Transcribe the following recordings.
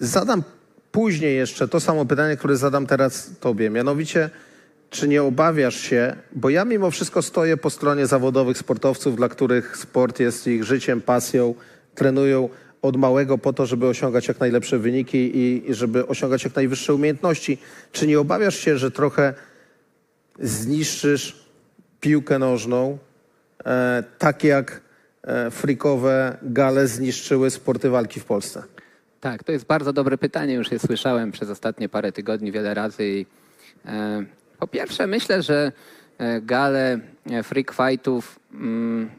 Zadam później jeszcze to samo pytanie, które zadam teraz tobie. Mianowicie, czy nie obawiasz się, bo ja mimo wszystko stoję po stronie zawodowych sportowców, dla których sport jest ich życiem, pasją, trenują od małego po to, żeby osiągać jak najlepsze wyniki i, i żeby osiągać jak najwyższe umiejętności. Czy nie obawiasz się, że trochę zniszczysz piłkę nożną, e, tak jak e, frikowe gale zniszczyły sporty walki w Polsce? Tak, to jest bardzo dobre pytanie. Już je słyszałem przez ostatnie parę tygodni wiele razy. I, e, po pierwsze, myślę, że e, gale e, freak fightów mm,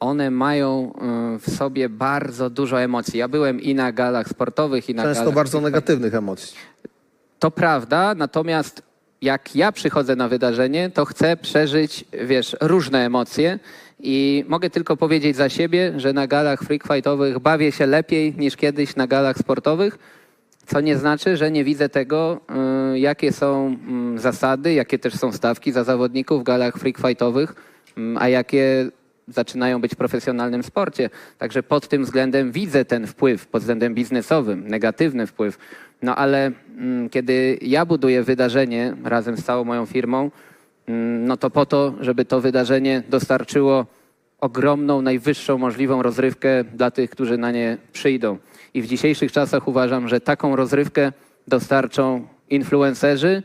one mają e, w sobie bardzo dużo emocji. Ja byłem i na galach sportowych, i na Często galach bardzo negatywnych emocji. To prawda, natomiast jak ja przychodzę na wydarzenie, to chcę przeżyć, wiesz, różne emocje i mogę tylko powiedzieć za siebie, że na galach freak fightowych bawię się lepiej niż kiedyś na galach sportowych, co nie znaczy, że nie widzę tego, y, jakie są mm, zasady, jakie też są stawki za zawodników w galach freak fightowych, mm, a jakie zaczynają być w profesjonalnym sporcie. Także pod tym względem widzę ten wpływ, pod względem biznesowym, negatywny wpływ. No ale mm, kiedy ja buduję wydarzenie razem z całą moją firmą, mm, no to po to, żeby to wydarzenie dostarczyło ogromną, najwyższą możliwą rozrywkę dla tych, którzy na nie przyjdą. I w dzisiejszych czasach uważam, że taką rozrywkę dostarczą influencerzy,